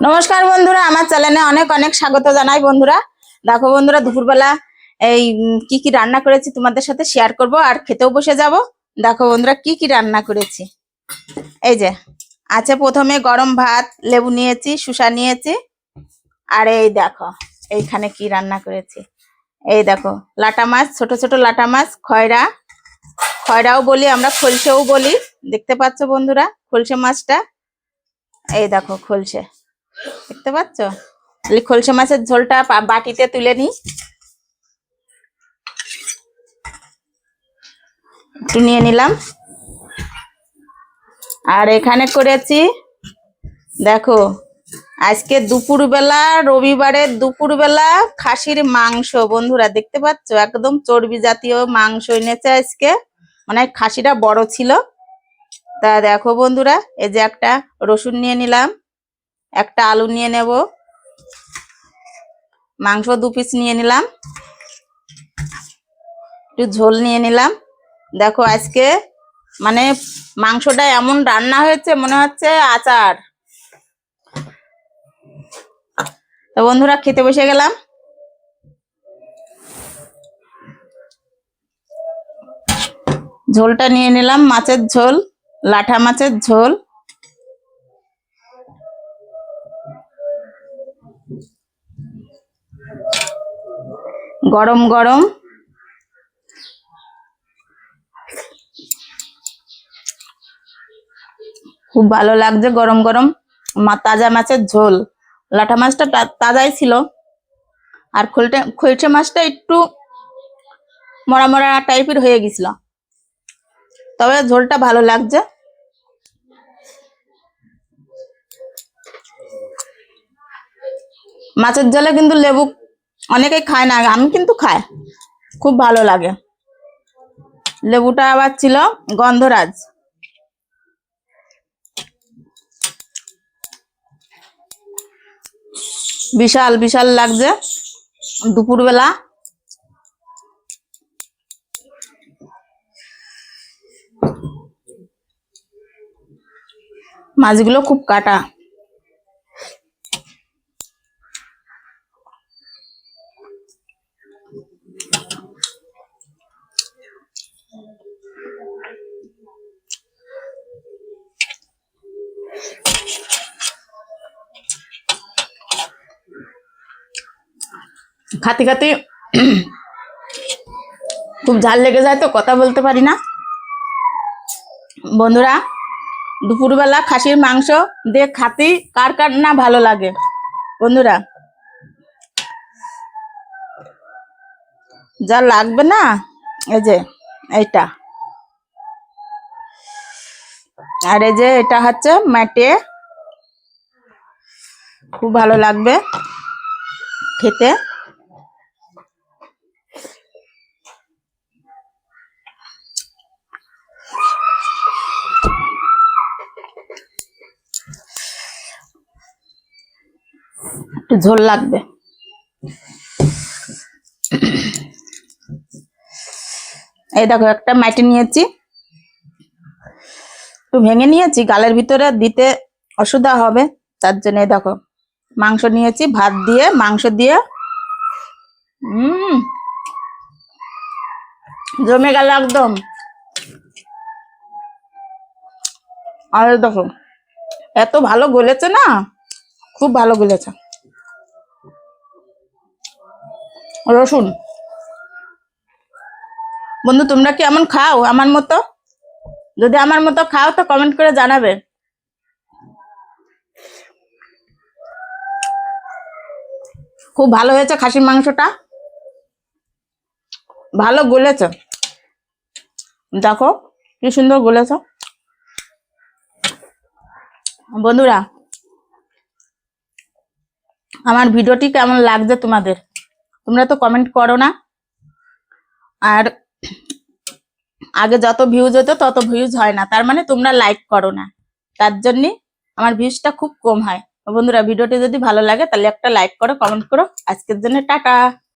নমস্কার বন্ধুরা, আমার চ্যানেলে অনেক অনেক স্বাগত জানাই বন্ধুরা। দেখো বন্ধুরা, দুপুরবেলা এই কি কি রান্না করেছি তোমাদের সাথে শেয়ার করব, আর খেতেও বসে যাব। দেখো বন্ধুরা, কি কি রান্না করেছি। এই যে, আছে প্রথমে গরম ভাত, লেবু নিয়েছি শুষা নিয়েছি, আর এই দেখো, এইখানে কি রান্না করেছি। এই দেখো, লাটা মাছ, ছোট ছোট লাটা মাছ, খয়রা। খয়রাও বলি, আমরা খলসেও বলি, দেখতে পাচ্ছ বন্ধুরা, খলসে মাছটা। এই দেখো, খলসে। দেখতে পাচ্ছ? খলসে মাছের ঝোলটা বাটিতে তুলে নি একটু নিয়ে নিলাম। আর এখানে করেছি, দেখো, আজকে দুপুরবেলা, রবিবারের দুপুরবেলা খাসির মাংস, বন্ধুরা দেখতে পাচ্ছ? একদম চর্বি জাতীয় মাংস এনেছে আজকে। মানে খাসিটা বড় ছিল। তা দেখো বন্ধুরা, এই যে একটা রসুন নিয়ে নিলাম। একটা আলু নিয়ে নেব। মাংস দু পিস নিয়ে নিলাম। একটু ঝোল নিয়ে নিলাম। দেখো আজকে মানে মাংসটা এমন রান্না হয়েছে, মনে হচ্ছে আচার। তো বন্ধুরা, খেতে বসে গেলাম। ঝোলটা নিয়ে নিলাম, মাছের ঝোল, লাঠা মাছের ঝোল। গরম গরম। খুব ভালো লাগছে গরম গরম। মা, তাজা মাছের ঝোল। লাঠা মাছটা তাজাই ছিল। আর খোলটে খৈটে মাছটা একটু মরা মরা টাইপের হয়ে গেছিল। তবে ঝোলটা ভালো লাগছে। মাছের ঝোলে কিন্তু লেবু অনেকেই খায় না, আমি কিন্তু খাই। খুব ভালো লাগে। লেবুটা আবার ছিল গন্ধরাজ। বিশাল বিশাল লাগছে দুপুরবেলা। মাছগুলো খুব কাটা। খাতে খাতে। খুব ঝাল লেগে যায় তো, কথা বলতে পারি না। বন্ধুরা, দুপুরবেলা খাসির মাংস দিয়ে খাতি, কার কার না ভালো লাগে? বন্ধুরা যা লাগবে না, এই যে, এইটা। আর এই যে, এটা হচ্ছে ম্যাটে খুব ভালো লাগবে খেতে। একটু ঝোল লাগবে। এই দেখো, একটা মাটি নিয়েছি। একটু ভেঙে নিয়েছি, গালের ভিতরে দিতে অসুবিধা হবে, তার জন্য দেখো, মাংস নিয়েছি, ভাত দিয়ে, মাংস দিয়ে হুম জমে গেল একদম। আর দেখো, এত ভালো গলেছে না? খুব ভালো গলেছে। রসুন। বন্ধু, তোমরা কি এমন খাও আমার মতো? যদি আমার মতো খাও তো কমেন্ট করে জানাবে। খুব ভালো হয়েছে খাসির মাংসটা। ভালো গলেছে। দেখো, কি সুন্দর গলেছে। বন্ধুরা, আমার ভিডিওটি কেমন লাগছে তোমাদের? তোমরা তো কমেন্ট করো না। আর আগে যত ভিউজ হতো, তত ভিউজ হয় না। তার মানে তোমরা লাইক করো না। তার জন্য আমার ভিউজটা খুব কম হয়। বন্ধুরা, ভিডিওটি যদি ভালো লাগে, তাহলে একটা লাইক করো কমেন্ট করো। আজকের জন্য টাটা।